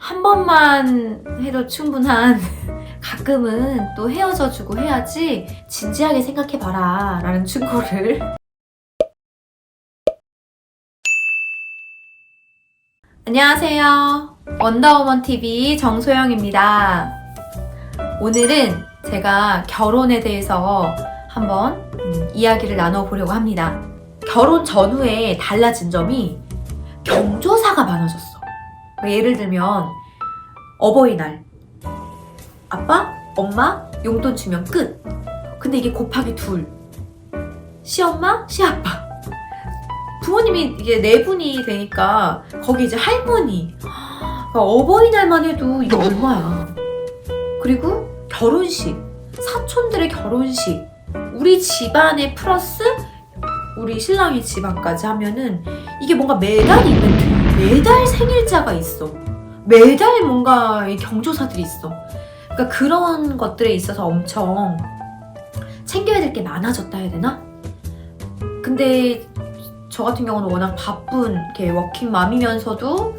한 번만 해도 충분한 가끔은 또 헤어져 주고 해야지 진지하게 생각해 봐라 라는 충고를. 안녕하세요. 원더우먼 TV 정소영입니다. 오늘은 제가 결혼에 대해서 한번 음, 이야기를 나눠보려고 합니다. 결혼 전후에 달라진 점이 경조사가 많아졌어 그러니까 예를 들면 어버이날 아빠, 엄마 용돈 주면 끝. 근데 이게 곱하기 둘. 시엄마, 시아빠. 부모님이 이게 네 분이 되니까 거기 이제 할머니. 그러니까 어버이날만 해도 이게 얼마야. 그리고 결혼식. 사촌들의 결혼식. 우리 집안에 플러스 우리 신랑의 집안까지 하면은 이게 뭔가 매달 이벤트. 매달 생일자가 있어. 매달 뭔가 이 경조사들이 있어. 그러니까 그런 것들에 있어서 엄청 챙겨야 될 게 많아졌다 해야 되나? 근데 저 같은 경우는 워낙 바쁜 이렇게 워킹맘이면서도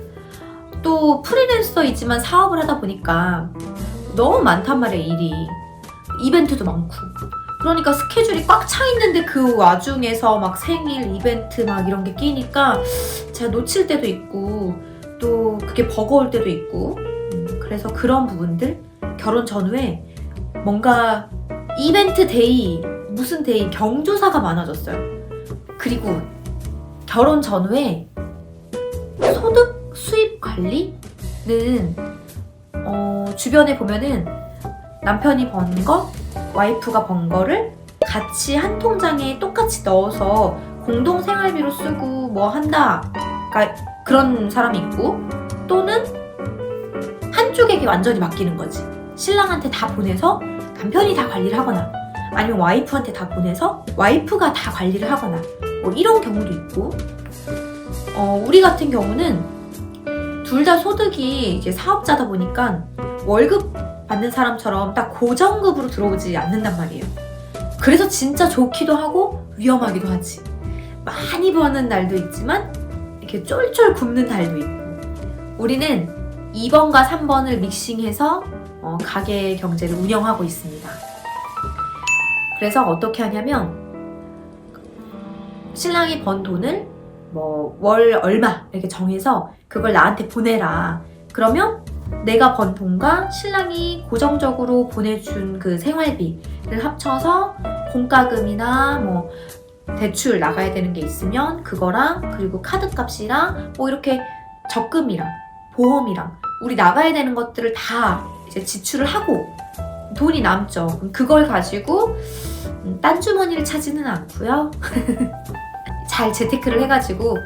또 프리랜서이지만 사업을 하다 보니까 너무 많단 말이야 일이 이벤트도 많고 그러니까 스케줄이 꽉 차 있는데 그 와중에서 막 생일 이벤트 막 이런 게 끼니까 제가 놓칠 때도 있고 또 그게 버거울 때도 있고 음, 그래서 그런 부분들 결혼 전후에 뭔가 이벤트 데이, 무슨 데이, 경조사가 많아졌어요. 그리고 결혼 전후에 소득 수입 관리는 어, 주변에 보면은 남편이 번 거, 와이프가 번 거를 같이 한 통장에 똑같이 넣어서 공동 생활비로 쓰고 뭐 한다. 그러니까 그런 사람이 있고 또는 한쪽에게 완전히 맡기는 거지. 신랑한테 다 보내서 남편이 다 관리를 하거나 아니면 와이프한테 다 보내서 와이프가 다 관리를 하거나 뭐 이런 경우도 있고 어, 우리 같은 경우는 둘 다 소득이 이제 사업자다 보니까 월급 받는 사람처럼 딱 고정급으로 들어오지 않는단 말이에요. 그래서 진짜 좋기도 하고 위험하기도 하지. 많이 버는 날도 있지만 이렇게 쫄쫄 굶는 날도 있고 우리는 2번과 3번을 믹싱해서 어, 가게 경제를 운영하고 있습니다. 그래서 어떻게 하냐면 신랑이 번 돈을 뭐 월 얼마 이렇게 정해서 그걸 나한테 보내라. 그러면 내가 번 돈과 신랑이 고정적으로 보내준 그 생활비를 합쳐서 공과금이나 뭐 대출 나가야 되는 게 있으면 그거랑 그리고 카드 값이랑 뭐 이렇게 적금이랑 보험이랑 우리 나가야 되는 것들을 다 이제 지출을 하고 돈이 남죠. 그걸 가지고 음, 딴 주머니를 차지는 않고요. 잘 재테크를 해가지고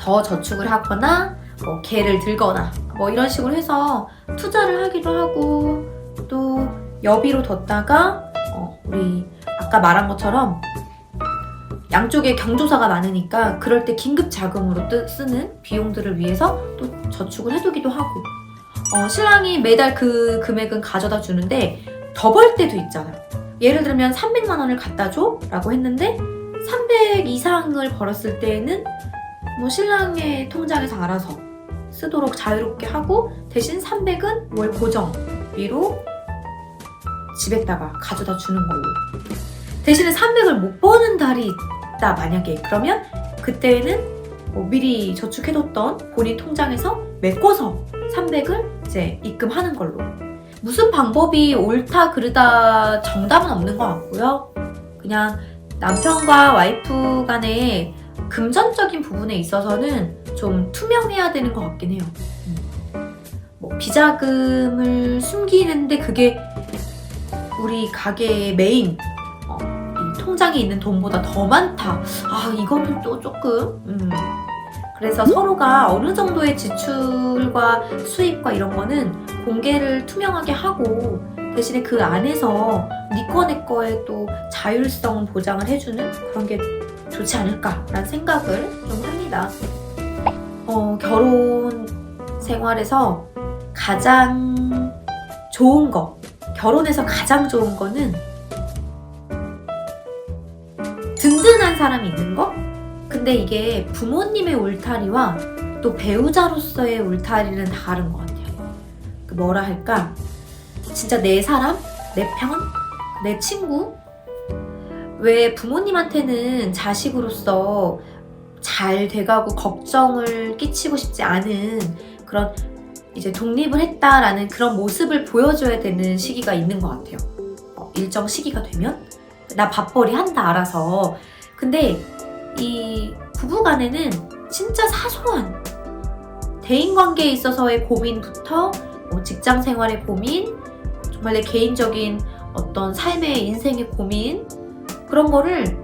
더 저축을 하거나 뭐 개를 들거나 뭐 이런 식으로 해서 투자를 하기도 하고 또 여비로 뒀다가 어, 우리 아까 말한 것처럼 양쪽에 경조사가 많으니까 그럴 때 긴급 자금으로 뜨- 쓰는 비용들을 위해서 또 저축을 해두기도 하고 어, 신랑이 매달 그 금액은 가져다 주는데 더 벌 때도 있잖아. 예를 들면 300만 원을 갖다 줘 라고 했는데 300 이상을 벌었을 때에는 뭐 신랑의 통장에서 알아서 쓰도록 자유롭게 하고 대신 300은 월 고정비로 집에다가 가져다 주는 걸로. 대신에 300을 못 버는 달이 있다 만약에 그러면 그때는 뭐 미리 저축해뒀던 본인 통장에서 메꿔서 300을 이제 입금하는 걸로. 무슨 방법이 옳다 그르다 정답은 없는 것 같고요. 그냥 남편과 와이프 간의 금전적인 부분에 있어서는 좀 투명해야 되는 것 같긴 해요. 음. 뭐 비자금을 숨기는데 그게 우리 가게의 메인 어, 이 통장에 있는 돈보다 더 많다. 아 이거는 또 조금 음. 그래서 서로가 어느 정도의 지출과 수입과 이런 거는 공개를 투명하게 하고 대신에 그 안에서 니꺼 내 거에 또 자율성 보장을 해주는 그런 게 좋지 않을까라는 생각을 좀 합니다. 어, 결혼 생활에서 가장 좋은 거, 결혼에서 가장 좋은 거는 든든한 사람이 있는 거? 근데 이게 부모님의 울타리와 또또 배우자로서의 울타리는 다른 것 같아요. 그 뭐라 할까? 진짜 내 사람? 내 편? 내 친구? 왜 부모님한테는 자식으로서 잘 돼가고 걱정을 끼치고 싶지 않은 그런 이제 독립을 했다라는 그런 모습을 보여줘야 되는 시기가 있는 것 같아요. 어, 일정 시기가 되면 나 밥벌이 한다 알아서 근데 이 부부간에는 진짜 사소한 대인 관계에 있어서의 고민부터 뭐 직장 생활의 고민, 정말 내 개인적인 어떤 삶의 인생의 고민 그런 거를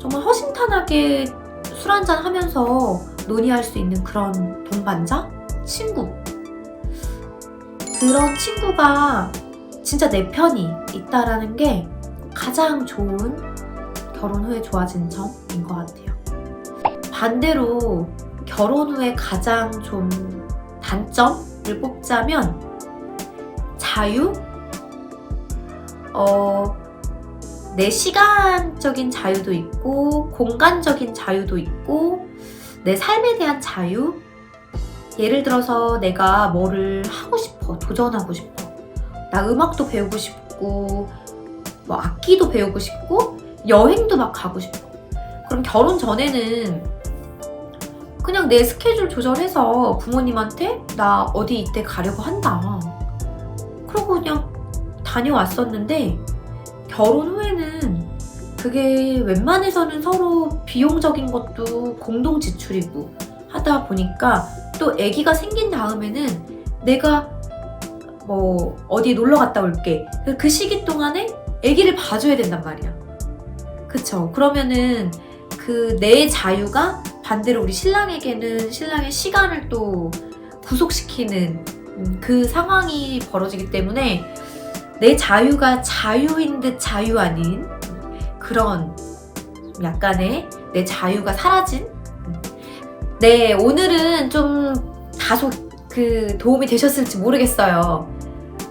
정말 허심탄회하게 술 한잔 하면서 논의할 수 있는 그런 동반자? 친구. 그런 친구가 진짜 내 편이 있다라는 게 가장 좋은 결혼 후에 좋아진 점인 것 같아요. 반대로 결혼 후에 가장 좀 단점을 뽑자면 자유? 어, 내 시간적인 자유도 있고, 공간적인 자유도 있고, 내 삶에 대한 자유? 예를 들어서 내가 뭐를 하고 싶어, 도전하고 싶어. 나 음악도 배우고 싶고, 뭐 악기도 배우고 싶고, 여행도 막 가고 싶어. 그럼 결혼 전에는 그냥 내 스케줄 조절해서 부모님한테 나 어디 이때 가려고 한다. 그러고 그냥 다녀왔었는데 결혼 후에는 그게 웬만해서는 서로 비용적인 것도 공동 지출이고 하다 보니까 또 아기가 생긴 다음에는 내가 뭐 어디 놀러 갔다 올게. 그 시기 동안에 아기를 봐줘야 된단 말이야. 그쵸? 그러면은 그 내 자유가 반대로 우리 신랑에게는 신랑의 시간을 또 구속시키는 음, 그 상황이 벌어지기 때문에 내 자유가 자유인 듯 자유 아닌 그런 약간의 내 자유가 사라진 음. 네 오늘은 좀 다소 그 도움이 되셨을지 모르겠어요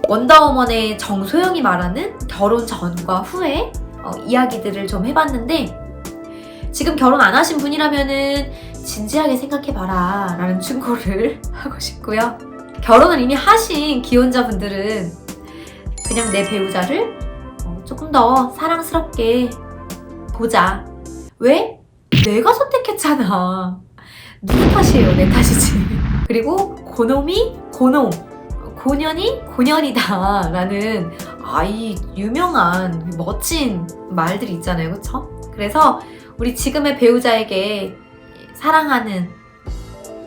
원더우먼의 정소영이 말하는 결혼 전과 후의 어, 이야기들을 좀 해봤는데 지금 결혼 안 하신 분이라면은 진지하게 생각해봐라 라는 충고를 하고 싶고요 결혼을 이미 하신 기혼자분들은 그냥 내 배우자를 어, 조금 더 사랑스럽게 보자. 왜? 내가 선택했잖아. 누구 탓이에요? 내 탓이지. 그리고 고놈이 고놈, 고년이 고년이다. 라는 아이 유명한 멋진 말들이 있잖아요. 그쵸? 그래서 우리 지금의 배우자에게 사랑하는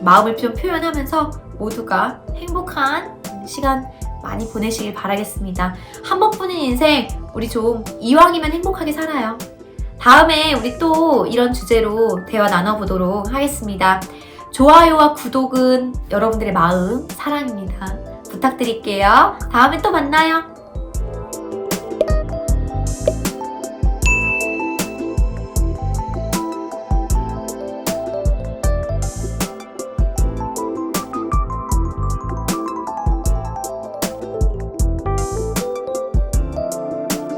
마음을 좀 표현하면서 모두가 행복한 시간 많이 보내시길 바라겠습니다. 한 번뿐인 인생 우리 좀 이왕이면 행복하게 살아요. 다음에 우리 또 이런 주제로 대화 나눠보도록 하겠습니다. 좋아요와 구독은 여러분들의 마음, 사랑입니다. 부탁드릴게요. 다음에 또 만나요.